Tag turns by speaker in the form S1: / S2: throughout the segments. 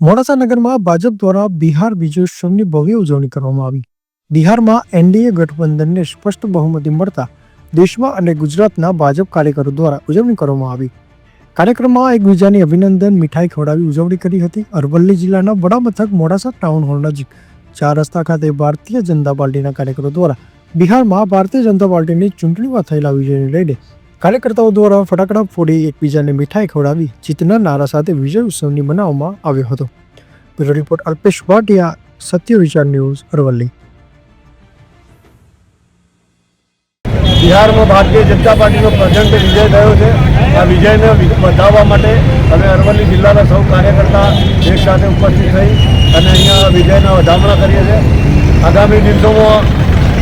S1: મોડાસા નગરમાં ભાજપ દ્વારા બિહાર વિજયોત્સવની ભવ્ય ઉજવણી કરવામાં આવી. બિહારમાં એનડીએ ગઠબંધનને સ્પષ્ટ બહુમતી મળતા દેશમાં અને ગુજરાતના ભાજપ કાર્યકરો દ્વારા ઉજવણી કરવામાં આવી. કાર્યક્રમમાં એકબીજાની અભિનંદન, મીઠાઈ ખવડાવી ઉજવણી કરી હતી. અરવલ્લી જિલ્લાના વડા મથક મોડાસા ટાઉન હોલ નજીક ચાર રસ્તા ખાતે ભારતીય જનતા પાર્ટીના કાર્યકરો દ્વારા બિહારમાં ભારતીય જનતા પાર્ટીની ચૂંટણીમાં થયેલા વિજયને લઈને કાર્યકર્તાઓ દ્વારા ફટાકડા ફોડી એકબીજાને મીઠાઈ ખવડાવી જીતના નારા સાથે વિજય ઉત્સવની મનાવવામાં આવ્યો હતો. Bureau report Alpesh Bhatia, Satya Vichar news, Aravalli.
S2: બિહારમાં ભારતીય જનતા પાર્ટીનો પ્રચંડ વિજય થયો છે. આ વિજયને વધાવવા માટે અમે અરવલ્લી જિલ્લાના સૌ કાર્યકર્તા એક સાથે ઉપસ્થિત થઈ અને અહીંયા વિજયના વધામણા કરીએ છીએ. આગામી દિવસોમાં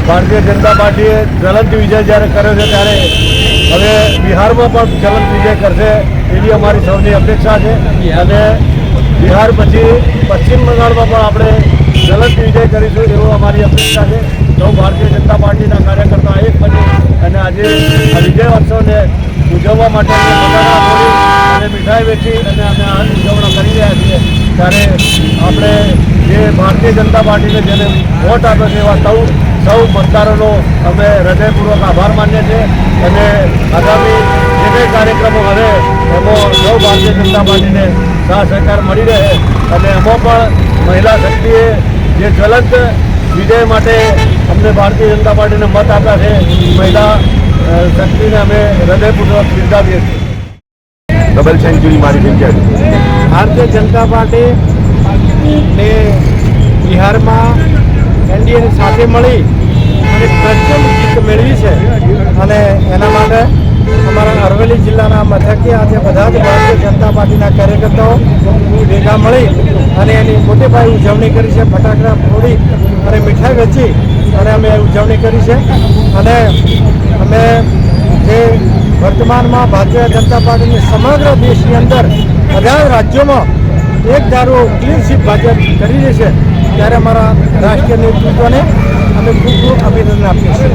S2: ભારતીય જનતા પાર્ટીએ જ્વલંત વિજય જ્યારે કર્યો છે ત્યારે હવે બિહારમાં પણ જ્વલંત વિજય કરશે. એવી અમારી સૌની અપેક્ષા છે. અને બિહાર પછી પશ્ચિમ બંગાળમાં પણ આપણે જ્વલંત વિજય કરીશું એવું અમારી અપેક્ષા છે. સૌ ભારતીય જનતા પાર્ટીના કાર્યકર્તા એક બની અને આજે વિજય ઉત્સવને ઉજવવા માટે અને મીઠાઈ વેચી અને અમે આ ઉજવણા કરી રહ્યા છીએ. ત્યારે આપણે જે ભારતીય જનતા પાર્ટીને જેને વોટ આપ્યો છે એવા સૌ સૌ મતદારોનો અમે હૃદયપૂર્વક આભાર માનીએ છીએ અને આગામી જે કંઈ કાર્યક્રમો હવે એમાં સૌ ભારતીય જનતા પાર્ટીને સાથ સહકાર મળી રહે અને એમાં પણ મહિલા શક્તિએ જે જ્વલંત વિજય માટે અમને ભારતીય જનતા પાર્ટીને મત આપ્યા છે મહિલા શક્તિને અમે હૃદયપૂર્વક બિરદાવીએ છીએ. ડબલ સેન્ચુરી મારી જગ્યાએ
S3: ભારતીય જનતા પાર્ટી ને બિહારમાં એનડીએની સાથે મળી અને પ્રચંડ જીત મેળવી છે. અને એના માટે અમારા અરવલ્લી જિલ્લાના મથકે આજે બધા જ ભારતીય જનતા પાર્ટીના કાર્યકર્તાઓ ભેગા મળી અને એની મોટે પાયે ઉજવણી કરી છે, ફટાકડા ફોડી અને મીઠાઈ વેચી અને અમે ઉજવણી કરી છે. અને અમે જે વર્તમાનમાં ભારતીય જનતા પાર્ટીની સમગ્ર દેશની અંદર બધા રાજ્યોમાં એક ધારો ક્લીન શીટ ભાજપ કરી રહી છે. ત્યારે અમારા રાષ્ટ્રીય નેતૃત્વને અમે ખૂબ ખૂબ અભિનંદન આપીએ છીએ.